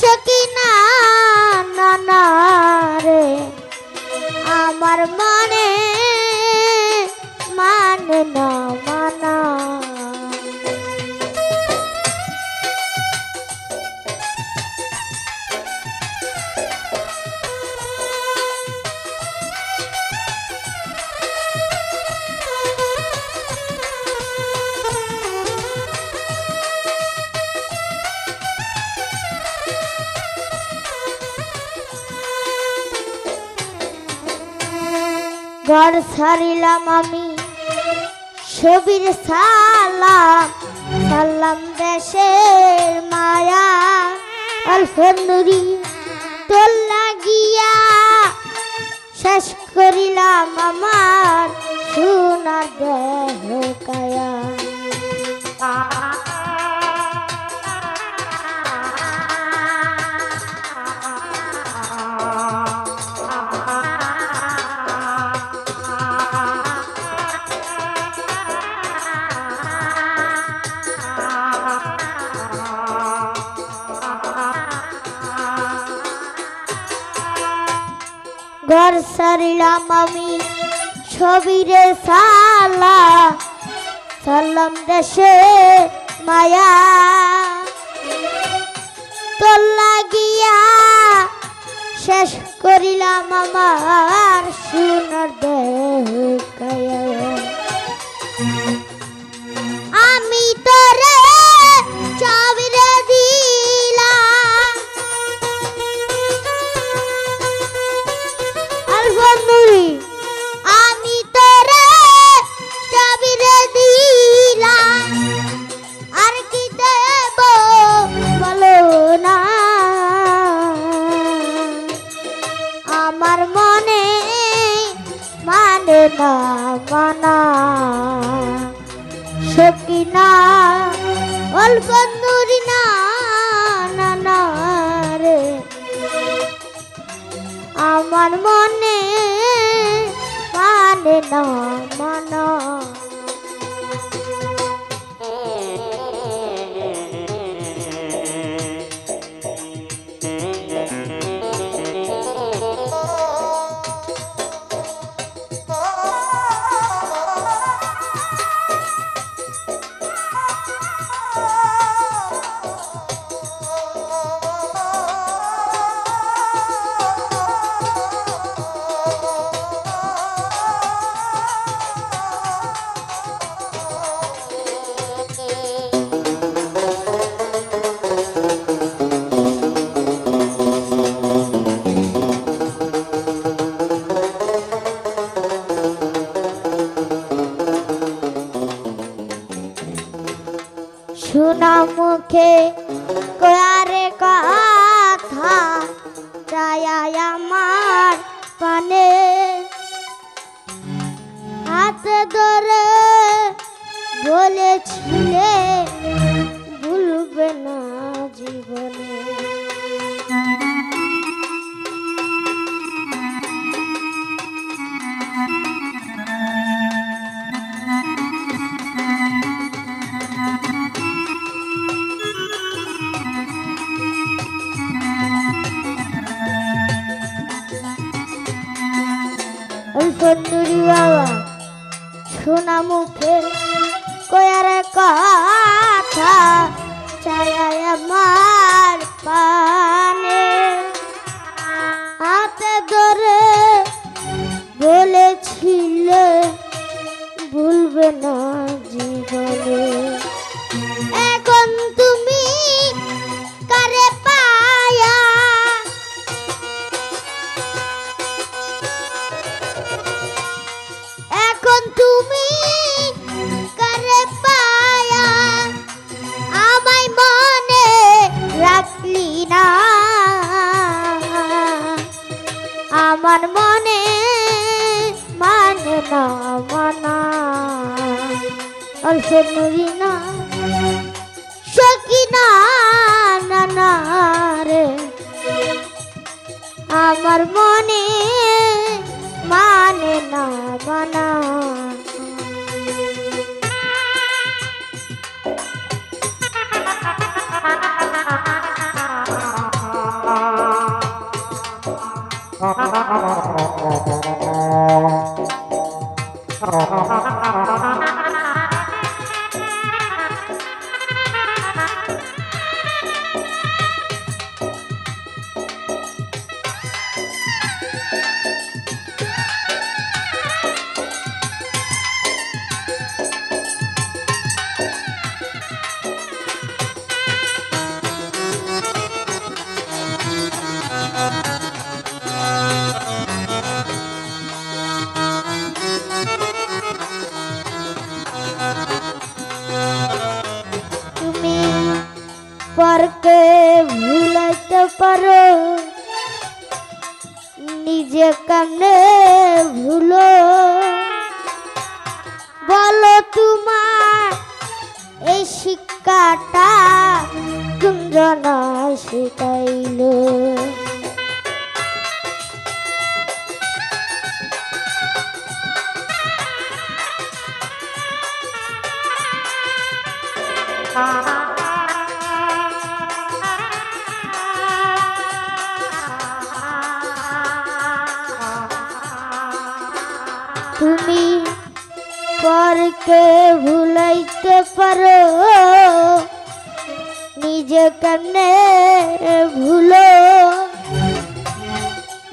took ঘর সারিলাম আমি। ছবির সালাম সালাম দেশের মায়া। অল্প নুরি তোর লাগিয়া শেষ করিলাম আমার সোনার দেহ। ঘর সারিলাম আমি, ছবিরে সালা। সালাম দেশে মায়া। তোর লাগিয়া শেষ করিলাম আমার সোনার দেহ আমার মনে মানে না মানা সকিনা অল্প দূরি না না না রে। আমার মনে মানে না শোনা মুখে কয়ারে কথা যায় আমার পানে হাতে ধরে বলেছিলে ভুলবে না জীবনে। বলেছিলে ভুলবে না জীবনে। এখন তুমি কারে পায়া? এখন তুমি কারে পায়া? আমায় মনে রাখলি না। আমার মানে শুনবি না সকিনা নানা রে আমার মনে মানে না মানা Ha ha ha ha ha ha ha ha ha ha ha কামনে ভুলো। বলো তোমার এই শিক্ষাটা কুঞ্জনা শিখাইলো? তুমি পরকে ভুলাইতে পারো। নিজে কেমনে ভুলো।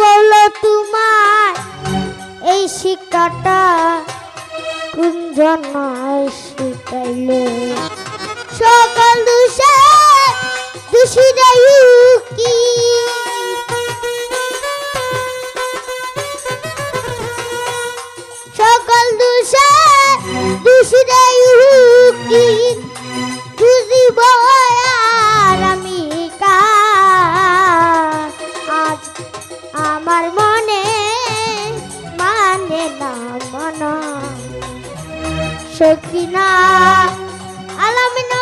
বলো তোমার এই শিক্ষাটা কোন জন্মায় শিখাইলে? সকল দুষে দুষিরাই আমার মনে মানে না মন। সখিনা আলামিন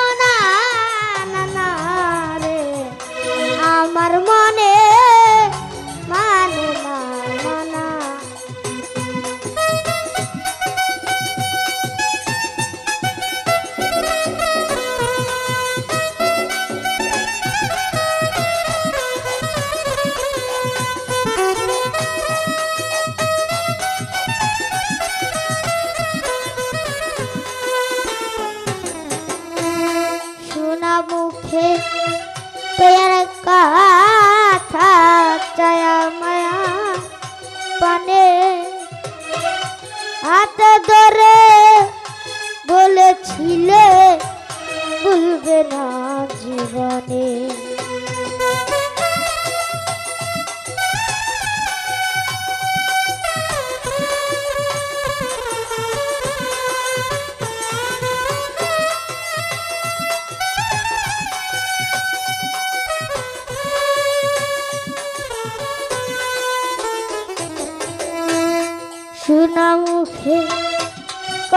পানে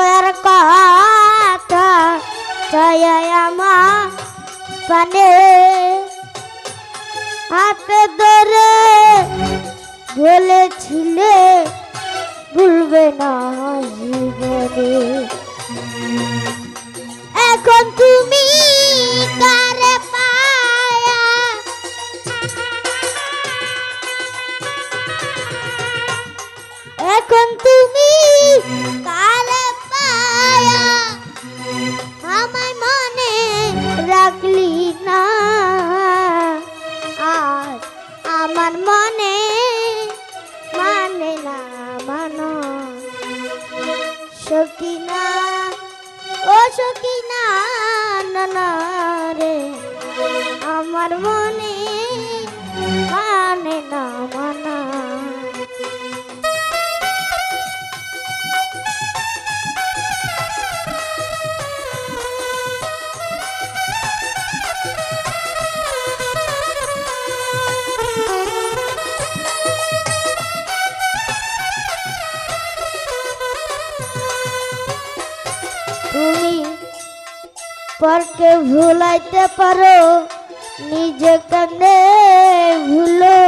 কয়ার কথা পানে হাতে ধরে বলেছিলে ভুলবে না জীবনে। এখন তুমি আমার মনে মানে না মানা। তুমি পরকে ভুলাইতে পারো। নিজে কানে ভুলো।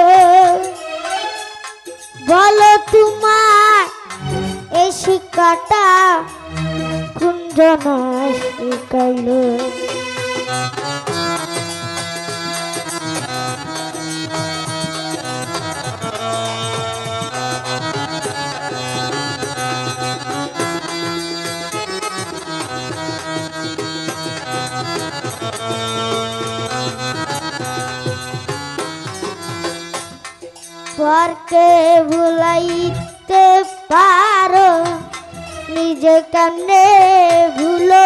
বলো তোমার এই শিক্ষাটা কুঞ্জনা শিখাইলো? স্বরকে ভুলাইতে পারো নিজে কামনে ভুলো।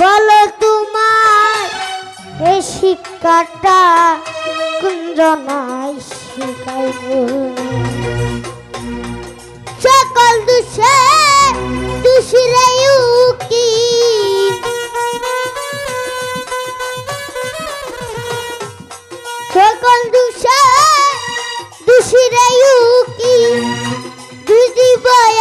বলো তোমার এ শিক্ষাটা কুঞ্জনায় শিখাইব? সকল দুষে দুষিরে উকি শিরায়ু কি দুদিবায়